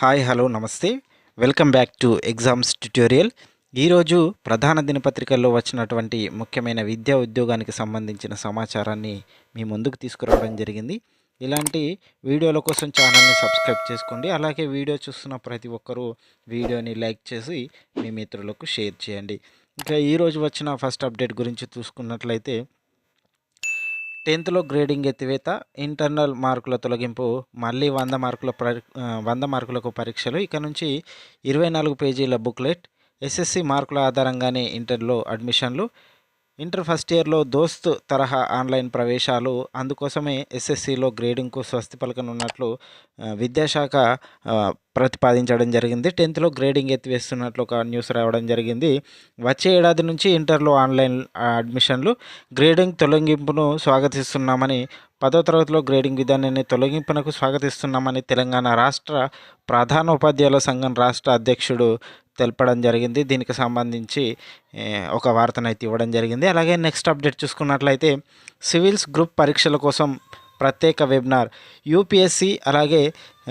Hi hello నమస్తే. Welcome back to exams tutorial ఈరోజు ప్రధాన దినపత్రికల్లో వచ్చినటువంటి ముఖ్యమైన విద్యా ఉద్యోగానికి సంబంధించిన సమాచారాన్ని మీ ముందుకు తీసుకురావడం జరిగింది. ఇలాంటి వీడియోల కోసం ఛానల్ని సబ్స్క్రైబ్ చేసుకోండి. అలాగే వీడియో చూస్తున్న ప్రతి ఒక్కరూ వీడియోని లైక్ చేసి మీ మిత్రులకు షేర్ చేయండి. ఇంకా ఈరోజు వచ్చిన ఫస్ట్ అప్డేట్ గురించి చూసుకున్నట్లయితే టెన్త్లో గ్రేడింగ్ ఎత్తివేత ఇంటర్నల్ మార్కుల తొలగింపు మళ్ళీ వంద మార్కుల వంద మార్కులకు పరీక్షలు. ఇక నుంచి ఇరవై నాలుగు పేజీల బుక్లెట్ ఎస్ఎస్సి మార్కుల ఆధారంగానే ఇంటర్లో అడ్మిషన్లు. ఇంటర్ ఫస్ట్ ఇయర్లో దోస్త్ తరహా ఆన్లైన్ ప్రవేశాలు అందుకోసమే ఎస్ఎస్సిలో గ్రేడింగ్కు స్వస్తి పలకనున్నట్లు విద్యాశాఖ ప్రతిపాదించడం జరిగింది. టెన్త్లో గ్రేడింగ్ ఎత్తివేస్తున్నట్లు ఒక న్యూస్ రావడం జరిగింది. వచ్చే ఏడాది నుంచి ఇంటర్లో ఆన్లైన్ అడ్మిషన్లు గ్రేడింగ్ తొలగింపును స్వాగతిస్తున్నామని పదో తరగతిలో గ్రేడింగ్ విధానాన్ని తొలగింపునకు స్వాగతిస్తున్నామని తెలంగాణ రాష్ట్ర ప్రధాన ఉపాధ్యాయుల సంఘం రాష్ట్ర అధ్యక్షుడు తెలపడం జరిగింది. దీనికి సంబంధించి ఒక వార్తనైతే ఇవ్వడం జరిగింది. అలాగే నెక్స్ట్ అప్డేట్ చూసుకున్నట్లయితే సివిల్స్ గ్రూప్ పరీక్షల కోసం ప్రత్యేక వెబినార్ యూపీఎస్సి అలాగే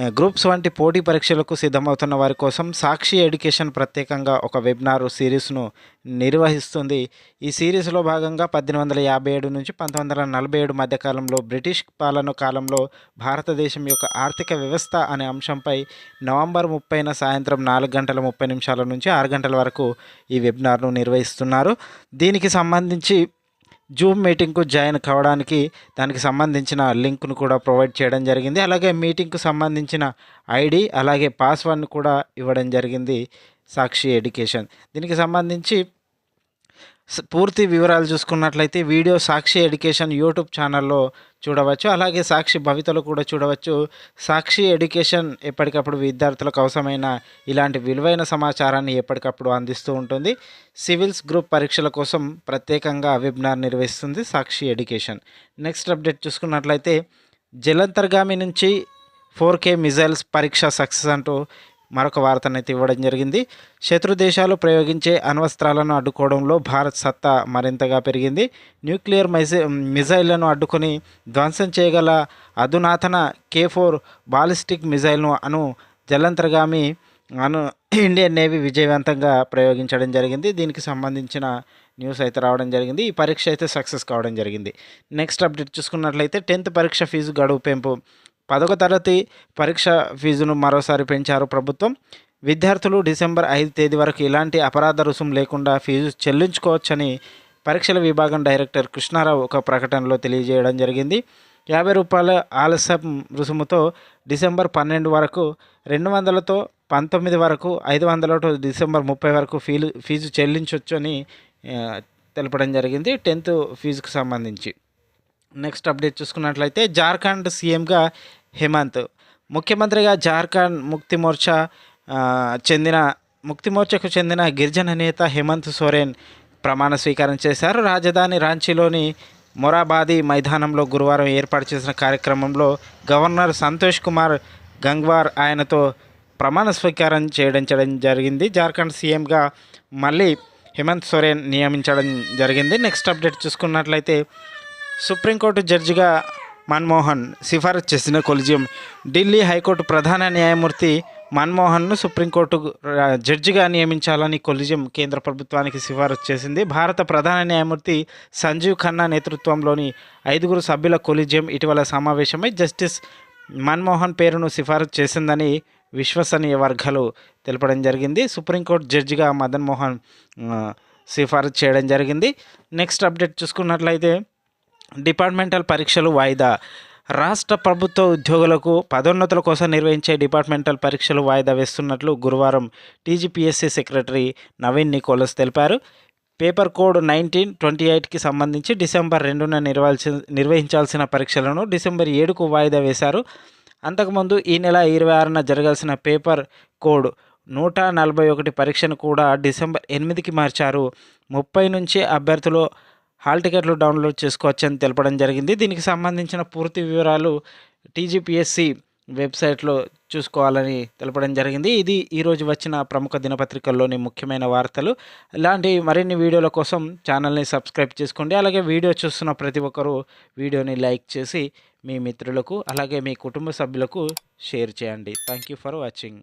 గ్రూప్స్ వంటి పోటీ పరీక్షలకు సిద్ధమవుతున్న వారి కోసం సాక్షి ఎడ్యుకేషన్ ప్రత్యేకంగా ఒక వెబినార్ సిరీస్ను నిర్వహిస్తుంది. ఈ సిరీస్లో భాగంగా పద్దెనిమిది వందల యాభై ఏడు నుంచి పంతొమ్మిది వందల నలభై ఏడు మధ్యకాలంలో బ్రిటిష్ పాలన కాలంలో భారతదేశం యొక్క ఆర్థిక వ్యవస్థ అనే అంశంపై నవంబర్ ముప్పైన సాయంత్రం నాలుగు గంటల ముప్పై నిమిషాల నుంచి ఆరు గంటల వరకు ఈ వెబినార్ను నిర్వహిస్తున్నారు. దీనికి సంబంధించి జూమ్ మీటింగ్కు జాయిన్ కావడానికి దానికి సంబంధించిన లింక్ను కూడా ప్రొవైడ్ చేయడం జరిగింది. అలాగే మీటింగ్కు సంబంధించిన ఐడి అలాగే పాస్వర్డ్ని కూడా ఇవ్వడం జరిగింది సాక్షి ఎడ్యుకేషన్. దీనికి సంబంధించి పూర్తి వివరాలు చూసుకున్నట్లయితే వీడియో సాక్షి ఎడ్యుకేషన్ యూట్యూబ్ ఛానల్లో చూడవచ్చు. అలాగే సాక్షి భవితలు కూడా చూడవచ్చు. సాక్షి ఎడ్యుకేషన్ ఎప్పటికప్పుడు విద్యార్థులకు అవసరమైన ఇలాంటి విలువైన సమాచారాన్ని ఎప్పటికప్పుడు అందిస్తూ ఉంటుంది. సివిల్స్ గ్రూప్ పరీక్షల కోసం ప్రత్యేకంగా వెబినార్ నిర్వహిస్తుంది సాక్షి ఎడ్యుకేషన్. నెక్స్ట్ అప్డేట్ చూసుకున్నట్లయితే జలంతర్గామి నుంచి ఫోర్ కే మిజైల్స్ పరీక్ష సక్సెస్ అంటూ మరొక వార్తనైతే ఇవ్వడం జరిగింది. శత్రు దేశాలు ప్రయోగించే అణ్వస్త్రాలను అడ్డుకోవడంలో భారత్ సత్తా మరింతగా పెరిగింది. న్యూక్లియర్ మైజై మిజైళ్ళను అడ్డుకొని ధ్వంసం చేయగల అధునాతన కే ఫోర్ బాలిస్టిక్ మిజైల్ను అను జలంతర్గామి అను ఇండియన్ నేవీ విజయవంతంగా ప్రయోగించడం జరిగింది. దీనికి సంబంధించిన న్యూస్ అయితే రావడం జరిగింది. ఈ పరీక్ష అయితే సక్సెస్ కావడం జరిగింది. నెక్స్ట్ అప్డేట్ చూసుకున్నట్లయితే టెన్త్ పరీక్ష ఫీజు గడువు పెంపు పదవ తరగతి పరీక్ష ఫీజును మరోసారి పెంచారు ప్రభుత్వం. విద్యార్థులు డిసెంబర్ ఐదు తేదీ వరకు ఎలాంటి అపరాధ రుసుం లేకుండా ఫీజు చెల్లించుకోవచ్చని పరీక్షల విభాగం డైరెక్టర్ కృష్ణారావు ఒక ప్రకటనలో తెలియజేయడం జరిగింది. యాభై రూపాయల ఆలస్యం రుసుముతో డిసెంబర్ పన్నెండు వరకు రెండు వందలతో పంతొమ్మిది వరకు ఐదు వందలతో డిసెంబర్ ముప్పై వరకు ఫీజు ఫీజు చెల్లించవచ్చు అని తెలపడం జరిగింది టెన్త్ ఫీజుకు సంబంధించి. నెక్స్ట్ అప్డేట్ చూసుకున్నట్లయితే జార్ఖండ్ సీఎంగా హేమంత్. ముఖ్యమంత్రిగా జార్ఖండ్ ముక్తి మోర్చా చెందిన ముక్తి మోర్చాకు చెందిన గిరిజన నేత హేమంత్ సోరెన్ ప్రమాణ స్వీకారం చేశారు. రాజధాని రాంచీలోని మొరాబాదీ మైదానంలో గురువారం ఏర్పాటు చేసిన కార్యక్రమంలో గవర్నర్ సంతోష్ కుమార్ గంగ్వార్ ఆయనతో ప్రమాణ స్వీకారం చేయడం చేయడం జరిగింది. జార్ఖండ్ సీఎంగా మళ్ళీ హేమంత్ సోరెన్ నియమించడం జరిగింది. నెక్స్ట్ అప్డేట్ చూసుకున్నట్లయితే సుప్రీంకోర్టు జడ్జిగా మన్మోహన్ సిఫారసు చేసిన కొలిజియం. ఢిల్లీ హైకోర్టు ప్రధాన న్యాయమూర్తి మన్మోహన్ను సుప్రీంకోర్టు జడ్జిగా నియమించాలని కొలిజియం కేంద్ర ప్రభుత్వానికి సిఫారసు చేసింది. భారత ప్రధాన న్యాయమూర్తి సంజీవ్ ఖన్నా నేతృత్వంలోని ఐదుగురు సభ్యుల కొలిజియం ఇటీవల సమావేశమై జస్టిస్ మన్మోహన్ పేరును సిఫారసు చేసిందని విశ్వసనీయ వర్గాలు తెలపడం జరిగింది. సుప్రీంకోర్టు జడ్జిగా మదన్ మోహన్ సిఫారసు చేయడం జరిగింది. నెక్స్ట్ అప్డేట్ చూసుకున్నట్లయితే డిపార్ట్మెంటల్ పరీక్షలు వాయిదా. రాష్ట్ర ప్రభుత్వ ఉద్యోగులకు పదోన్నతుల కోసం నిర్వహించే డిపార్ట్మెంటల్ పరీక్షలు వాయిదా వేస్తున్నట్లు గురువారం టీజీపీఎస్సీ సెక్రటరీ నవీన్ నికోలస్ తెలిపారు. పేపర్ కోడ్ నైన్టీన్ ట్వంటీ ఎయిట్కి సంబంధించి డిసెంబర్ రెండున నిర్వహించి నిర్వహించాల్సిన పరీక్షలను డిసెంబర్ ఏడుకు వాయిదా వేశారు. అంతకుముందు ఈ నెల ఇరవై ఆరున జరగాల్సిన పేపర్ కోడ్ నూట నలభై ఒకటి పరీక్షను కూడా డిసెంబర్ ఎనిమిదికి మార్చారు. ముప్పై నుంచి అభ్యర్థులు హాల్ టికెట్లు డౌన్లోడ్ చేసుకోవచ్చని తెలపడం జరిగింది. దీనికి సంబంధించిన పూర్తి వివరాలు టీజీపీఎస్సి వెబ్సైట్లో చూసుకోవాలని తెలపడం జరిగింది. ఇది ఈరోజు వచ్చిన ప్రముఖ దినపత్రికల్లోని ముఖ్యమైన వార్తలు. ఇలాంటి మరిన్ని వీడియోల కోసం ఛానల్ని సబ్స్క్రైబ్ చేసుకోండి. అలాగే వీడియో చూస్తున్న ప్రతి ఒక్కరూ వీడియోని లైక్ చేసి మీ మిత్రులకు అలాగే మీ కుటుంబ సభ్యులకు షేర్ చేయండి. Thank you for watching.